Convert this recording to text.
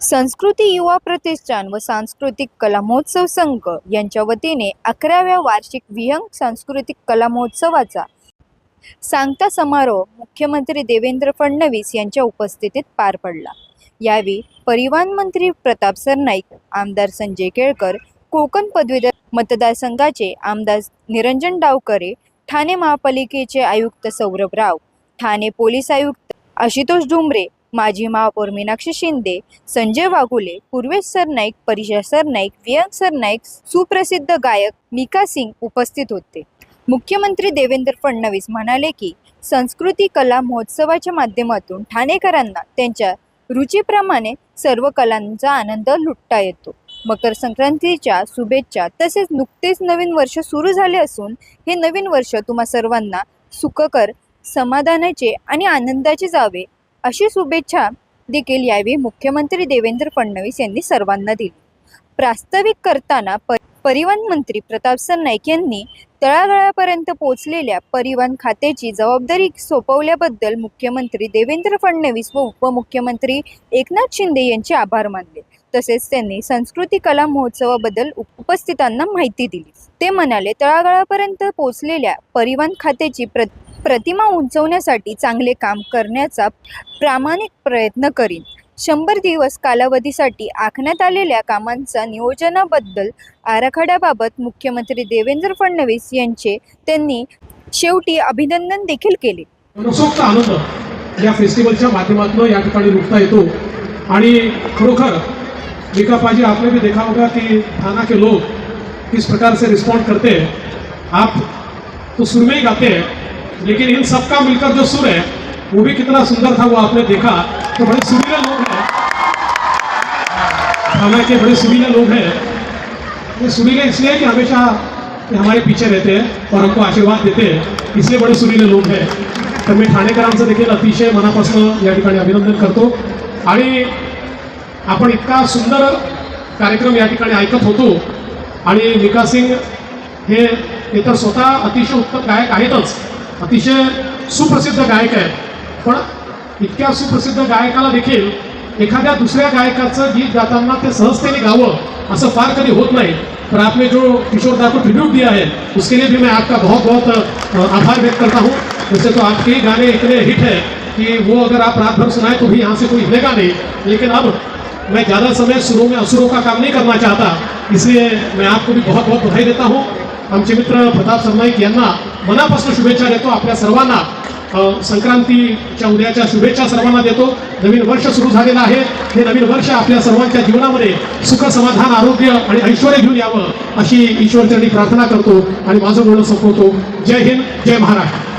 संस्कृती युवा प्रतिष्ठान व सांस्कृतिक कला महोत्सव संघ यांच्या वतीने अकराव्या वार्षिक विहंग सांस्कृतिक कला महोत्सवाचा सांगता समारोह मुख्यमंत्री देवेंद्र फडणवीस यांच्या उपस्थितीत पार पडला. यावेळी परिवहन मंत्री प्रताप सरनाईक आमदार संजय केळकर कोकण पदवीधर मतदारसंघाचे आमदार निरंजन डावकरे ठाणे महापालिकेचे आयुक्त सौरभ राव ठाणे पोलीस आयुक्त आशुतोष डुमरे माजी महापौर मीनाक्षी शिंदे संजय वाघुले पूर्वेश सरनाईक परिषद सरनाईक वियंग सरनाईक सुप्रसिद्ध गायक मिका सिंग उपस्थित होते. मुख्यमंत्री देवेंद्र फडणवीस म्हणाले की संस्कृती कला महोत्सवाच्या माध्यमातून ठाणेकरांना त्यांच्या रुचीप्रमाणे सर्व कलांचा आनंद लुटता येतो. मकर संक्रांतीच्या शुभेच्छा तसेच नुकतेच नवीन वर्ष सुरू झाले असून हे नवीन वर्ष तुम्हा सर्वांना सुखकर समाधानाचे आणि आनंदाचे जावे अशी शुभेच्छा देखील यावेळी मुख्यमंत्री देवेंद्र फडणवीस यांनी सर्वांना दिली. प्रास्ताविक करताना परिवहन मंत्री प्रताप सरनाईक यांनी तळागाळापर्यंत पोहोचलेल्या परिवहन खात्याची जबाबदारी सोपवल्याबद्दल मुख्यमंत्री देवेंद्र फडणवीस व उपमुख्यमंत्री एकनाथ शिंदे यांचे आभार मानले. तसेच त्यांनी संस्कृती कला महोत्सवाबद्दल उपस्थितांना माहिती दिली. ते म्हणाले तळागाळापर्यंत पोहोचलेल्या परिवहन खात्याची प्र प्रतिमा उंचवण्यासाठी चांगले काम करण्याचा प्रामाणिक प्रयत्न करीन. शंभर दिवस कालावधीसाठी आखण्यात आलेल्या कामांचा नियोजनाबद्दल आराखड्याबाबत मुख्यमंत्री देवेंद्र फडणवीस यांचे त्यांनी शेवटी अभिनंदन देखील केले. मनसोक्त आनंद या फेस्टिवलच्या माध्यमातून या ठिकाणी लुटता येतो. आणि खरोखर विकापाजी आपने भी देखा होगा कि थाना के लोग किस प्रकार से रिस्पॉन्ड करते हैं आप तो सुर में ही गाते हैं. लेकिन इन सबका मिलकर जो सुर है वो भी कितना सुंदर था वो आपने देखा। तो बड़े सुरीले लोग हैं। थाना के बड़े सुरीले लोग हैं। ये सुरीले इसलिए कि हमेशा हमारे पीछे रहते हैं और हमको आशीर्वाद देते हैं। इसलिए बड़े सुरीले लोक हैं। तर मी ठाणेकरांचं देखील अतिशय मनापासून या ठिकाणी अभिनंदन करतो। आणि आपण इतका सुंदर कार्यक्रम या ठिकाणी ऐकत होतो आणि मिका सिंग हे हे तर स्वतः अतिशय उत्तम गायक आहेतच. अतिशय सुप्रसिद्ध गायक आहेत. पण इतक्या सुप्रसिद्ध गायकाला देखील एखाद्या दुसऱ्या गायकाचं गीत गाताना ते सहजतेने गावं असं फार कधी होत नाही. पर आपने जो किशोर दा को ट्रिब्यूट दिया है उसके लिए भी मैं आपका बहुत बहुत आभार व्यक्त करता हूँ. वैसे तो आपके ही गाने इतने हिट हैं कि वो अगर आप रात भर सुनाए तो भी यहाँ से कोई हिलेगा नहीं. लेकिन अब मैं ज़्यादा समय शुरू में असुरों का काम नहीं करना चाहता. इसलिए मैं आपको भी बहुत बहुत बधाई देता हूँ. आमचे मित्र प्रताप सरनाईक यांना मनापासून शुभेच्छा देतो आपल्या सर्वांना. संक्रांतीच्या उद्याच्या शुभेच्छा सर्वांना देतो. नवीन वर्ष सुरू झालेलं आहे. हे नवीन वर्ष आपल्या सर्वांच्या जीवनामध्ये सुख समाधान आरोग्य आणि ऐश्वर घेऊन यावं अशी ईश्वरचरणी प्रार्थना करतो आणि माझं बोलणं संपवतो. जय हिंद जय महाराष्ट्र.